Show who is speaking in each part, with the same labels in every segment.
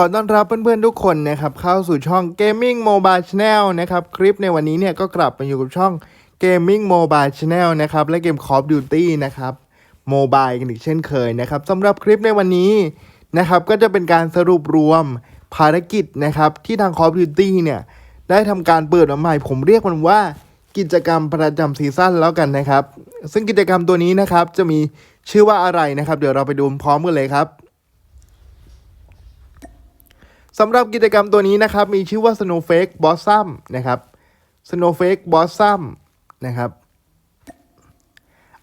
Speaker 1: ขอต้อนรับเพื่อนๆทุกคนนะครับเข้าสู่ช่อง Gaming Mobile Channel นะครับคลิปในวันนี้เนี่ยก็กลับมาอยู่กับช่อง Gaming Mobile Channel นะครับและเกม Call of Duty นะครับโมบายกันอีกเช่นเคยนะครับสำหรับคลิปในวันนี้นะครับก็จะเป็นการสรุปรวมภารกิจนะครับที่ทาง Call of Duty เนี่ยได้ทำการเปิดมาใหม่ ผมเรียกมันว่ากิจกรรมประจำซีซั่นแล้วกันนะครับ ซึ่งกิจกรรมตัวนี้นะครับจะมีชื่อว่าอะไรนะครับ เดี๋ยวเราไปดูพร้อมกันเลยครับ สำหรับกิจกรรมตัวนี้นะครับ มีชื่อว่า Snowflake Blossom นะครับ Snowflake Blossom นะครับ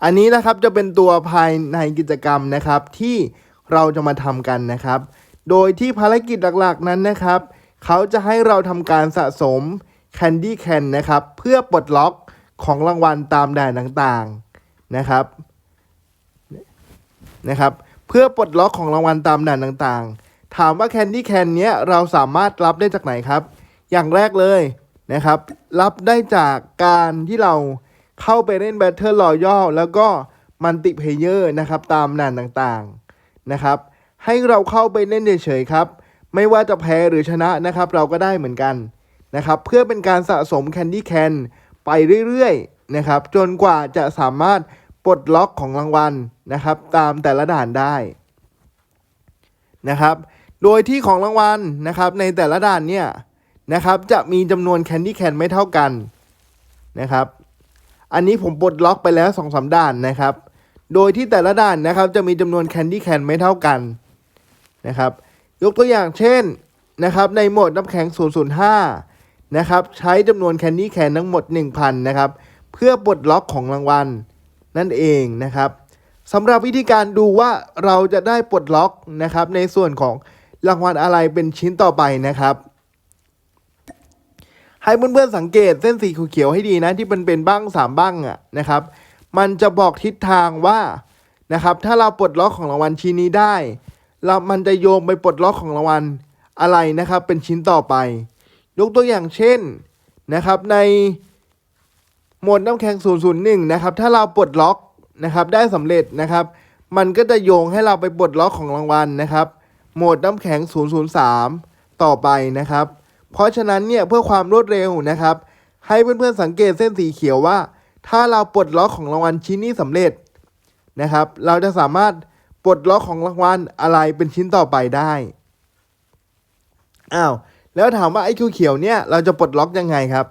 Speaker 1: อันนี้นะครับจะเป็นตัวภายในกิจกรรมนะครับที่เราจะมาทำกันนะครับ โดยที่ภารกิจหลักๆนั้นนะครับ เขาจะให้เราทำการสะสม Candy Can นะครับ เพื่อปลดล็อกของรางวัลตามด่านต่างๆนะครับนะครับ เพื่อปลดล็อกของรางวัลตามด่านต่างๆ ถามว่า Candy Can เนี้ยเราสามารถรับได้จากไหนครับ อย่างแรกเลยนะครับ รับได้จากการที่เราเข้าไปเล่น Battle Royale แล้วก็มันติเพเยอร์นะครับ ตามด่านต่างๆนะครับ ให้เราเข้าไปเล่นเฉยๆครับ ไม่ว่าจะแพ้หรือชนะนะครับ เราก็ได้เหมือนกันนะครับ เพื่อเป็นการสะสม Candy Can ไปเรื่อยๆนะครับ จนกว่าจะสามารถปลดล็อกของรางวัลนะครับ ตามแต่ละด่านได้นะครับ โดยที่ของรางวัลนะครับในแต่ละด่านเนี่ยนะครับจะมีจำนวน Candy Can ไม่เท่ากันนะครับ อันนี้ผมปลดล็อกไปแล้ว2อสด่านนะครับ โดยที่แต่ละด่านนะครับจะมีจำนวน Candy Can ไม่เท่ากันนะครับ ยกตัวอย่างเช่นนะครับในโหมดน้ำแข็ง 005นะครับใช้จำนวน Candy Can ทั้งหมด 1,000นะครับเพื่อปลดล็อกของรางวัลนั่นเองนะครับสำหรับวิธีการดูว่าเราจะได้ปลดล็อกนะครับในส่วนของ รางวัลอะไรเป็นชิ้นต่อไปนะครับ ให้เพื่อนๆสังเกตเส้นสีเขียวให้ดีนะ ที่มันเป็นบ้างสามบ้างอะนะครับ มันจะบอกทิศทางว่านะครับถ้าเราปลดล็อกของรางวัลชิ้นนี้ได้เรามันจะโยงไปปลดล็อกของรางวัลอะไรนะครับ เป็นชิ้นต่อไป ยกตัวอย่างเช่นนะครับ ในหมดน้ำแข็ง001นะครับ ถ้าเราปลดล็อกนะครับ ได้สำเร็จนะครับ มันก็จะโยงให้เราไปปลดล็อกของรางวัลนะครับ โหมดน้ำแข็ง 003 ต่อไปนะครับ เพราะฉะนั้นเนี่ยเพื่อความรวดเร็วนะครับ ให้เพื่อนๆสังเกตเส้นสีเขียวว่า ถ้าเราปลดล็อกของรางวัลชิ้นนี้สำเร็จนะครับ เราจะสามารถปลดล็อกของรางวัลอะไรเป็นชิ้นต่อไปได้อ้าวแล้วถามว่าไอ้เขียวเนี่ยเราจะปลดล็อกยังไงครับ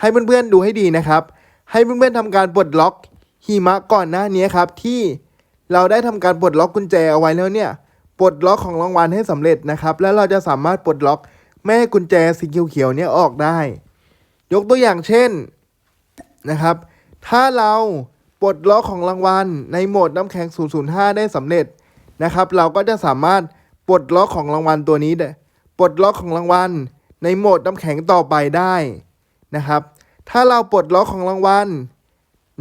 Speaker 1: ให้เพื่อนๆดูให้ดีนะครับ ให้เพื่อนๆทำการปลดล็อกหิมะก่อนหน้านี้ครับที่เราได้ทำการปลดล็อกกุญแจเอาไว้แล้วเนี่ย ปลดล็อกของรางวัลให้สำเร็จนะครับ แล้วเราจะสามารถปลดล็อกไม่กุญแจสีเขียวๆเนี่ยออกได้ ยกตัวอย่างเช่นนะครับ ถ้าเราปลดล็อกของรางวัลในโหมดน้ำแข็ง 005 ได้สำเร็จนะครับ เราก็จะสามารถปลดล็อกของรางวัลตัวนี้ได้ปลดล็อกของรางวัลในโหมดน้ำแข็งต่อไปได้นะครับ ถ้าเราปลดล็อกของรางวัล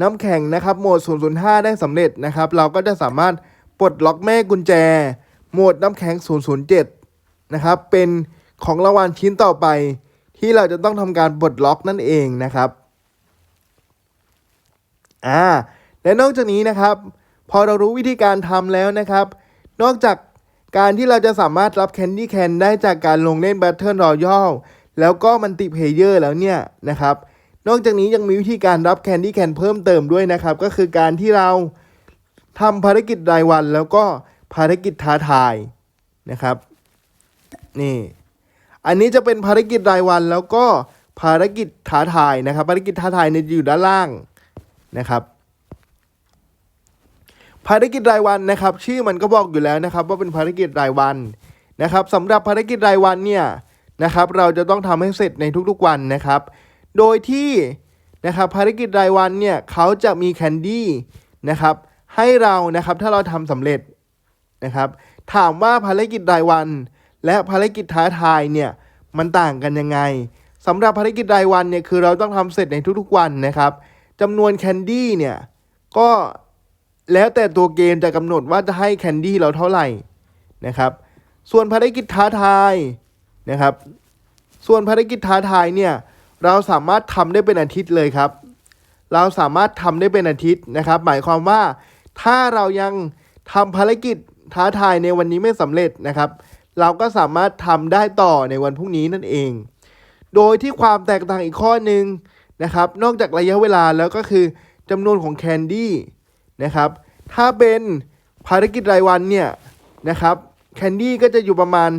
Speaker 1: น้ำแข็งนะครับโหมด 005 ได้สำเร็จนะครับ เราก็จะสามารถปลดล็อกแม่กุญแจ หมดน้ำแข็ง 007 นะครับ เป็นของรางวัลชิ้นต่อไป ที่เราจะต้องทำการปลดล็อกนั่นเองนะครับ อ่า และนอกจากนี้นะครับ พอเรารู้วิธีการทำแล้วนะครับ นอกจากการที่เราจะสามารถรับ Candy Can ได้จากการลงเล่น Battle Royale แล้วก็มันติเพเยอร์แล้วเนี่ยนะครับ นอกจากนี้ยังมีวิธีการรับ Candy Can เพิ่มเติมด้วยนะครับ ก็คือการที่เราทำภารกิจรายวันแล้วก็ ภารกิจท้าทายนะครับนี่อันนี้จะเป็นภารกิจรายวันแล้วก็ภารกิจท้าทายนะครับ ภารกิจท้าทายเนี่ยอยู่ด้านล่างนะครับ ภารกิจรายวันนะครับ ชื่อมันก็บอกอยู่แล้วนะครับ ว่าเป็นภารกิจรายวันนะครับสำหรับภารกิจรายวันเนี่ยนะครับ เราจะต้องทำให้เสร็จในทุกๆวันนะครับ โดยที่นะครับภารกิจรายวันเนี่ยเขาจะมีแคนดี้นะครับให้เรานะครับถ้าเราทำสำเร็จ นะครับ ถามว่าภารกิจรายวัน และภารกิจท้าทายเนี่ยมันต่างกันยังไงสำหรับภารกิจรายวันเนี่ยคือเราต้องทำเสร็จในทุกๆวันนะครับจำนวนแคนดี้เนี่ยก็แล้วแต่ตัวเกมจะกำหนดว่าจะให้แคนดี้เราเท่าไหร่นะครับ ส่วนภารกิจท้าทายนะครับ ส่วนภารกิจท้าทายเนี่ยเราสามารถทำได้เป็นอาทิตย์เลยครับ เราสามารถทำได้เป็นอาทิตย์นะครับ หมายความว่าถ้าเรายังทำภารกิจ ท้าทายในวันนี้ไม่สำเร็จนะครับ เราก็สามารถทำได้ต่อในวันพรุ่งนี้นั่นเอง โดยที่ความแตกต่างอีกข้อหนึ่งนะครับ นอกจากระยะเวลาแล้วก็คือจำนวนของแคนดี้นะครับ ถ้าเป็นภารกิจรายวันเนี่ยนะครับแคนดี้ก็จะอยู่ประมาณ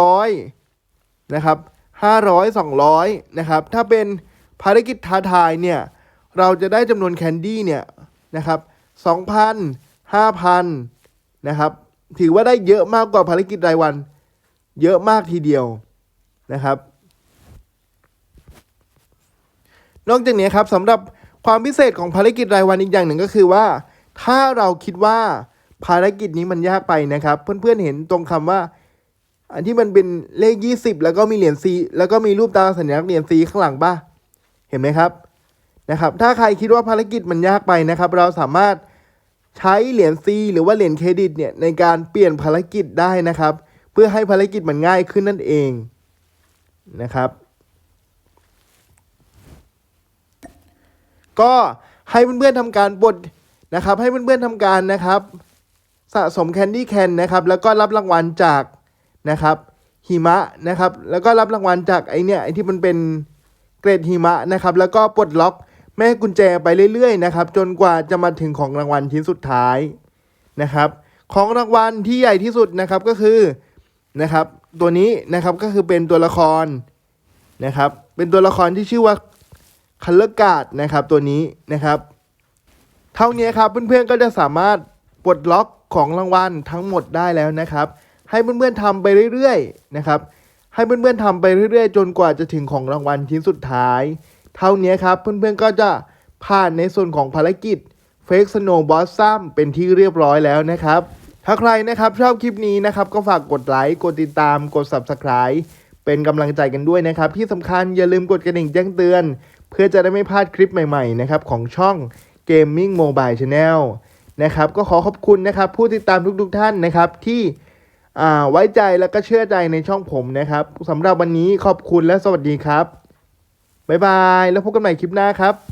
Speaker 1: 500นะครับ500 200นะครับถ้าเป็นภารกิจท้าทายเนี่ยเราจะได้จำนวนแคนดี้เนี่ยนะครับ2,000 5,000 นะครับ ถือว่าได้เยอะมากกว่าภารกิจรายวัน เยอะมากทีเดียวนะครับ นอกจากนี้ครับสำหรับความพิเศษของภารกิจรายวันอีกอย่างหนึ่งก็คือว่า ถ้าเราคิดว่าภารกิจนี้มันยากไปนะครับ เพื่อนๆเห็นตรงคำว่า อันที่มันเป็นเลข 20 แล้วก็มีเหรียญซีแล้วก็มีรูปตาสัญลักษณ์เหรียญซีข้างหลังป่ะเห็นไหมครับนะครับ ถ้าใครคิดว่าภารกิจมันยากไปนะครับ เราสามารถ ใช้เหรียญซีหรือว่าเหรียญเครดิตเนี่ยในการเปลี่ยนภารกิจได้นะครับ เพื่อให้ภารกิจมันง่ายขึ้นนั่นเองนะครับ ก็ให้เพื่อนๆทำการบดนะครับ ให้เพื่อนๆทำการนะครับ สะสมแคนดี้แคนนะครับ แล้วก็รับรางวัลจากนะครับหิมะนะครับ แล้วก็รับรางวัลจากไอเนี่ยไอที่มันเป็นเกรดหิมะนะครับ แล้วก็ปลดล็อก แม่กุญแจไปเรื่อยๆนะครับ จนกว่าจะมาถึงของรางวัลชิ้นสุดท้ายนะครับ ของรางวัลที่ใหญ่ที่สุดนะครับก็คือนะครับ ตัวนี้นะครับก็คือเป็นตัวละครนะครับ เป็นตัวละครที่ชื่อว่าคัลเลอร์การ์ดนะครับ ตัวนี้นะครับ เท่านี้ครับเพื่อนๆก็จะสามารถปลดล็อกของรางวัลทั้งหมดได้แล้วนะครับ ให้เพื่อนๆทำไปเรื่อยๆนะครับ ให้เพื่อนๆทำไปเรื่อยๆ จนกว่าจะถึงของรางวัลชิ้นสุดท้าย เท่านี้ครับ เพื่อนๆก็จะผ่านในส่วนของภารกิจ Fake Snow Blossom เป็นที่เรียบร้อยแล้วนะครับ ถ้าใครนะครับชอบคลิปนี้นะครับ ก็ฝากกดไลค์ กดติดตาม กด Subscribe เป็นกำลังใจกันด้วยนะครับ ที่สำคัญอย่าลืมกดกระดิ่งแจ้งเตือน เพื่อจะได้ไม่พลาดคลิปใหม่ๆนะครับของช่อง Gaming Mobile Channel นะครับก็ขอขอบคุณนะครับ ผู้ติดตามทุกๆท่านนะครับที่อ่าไว้ใจแล้วก็เชื่อใจในช่องผมนะครับสำหรับวันนี้ขอบคุณและสวัสดีครับ บ๊ายบาย แล้วพบกันใหม่คลิปหน้าครับ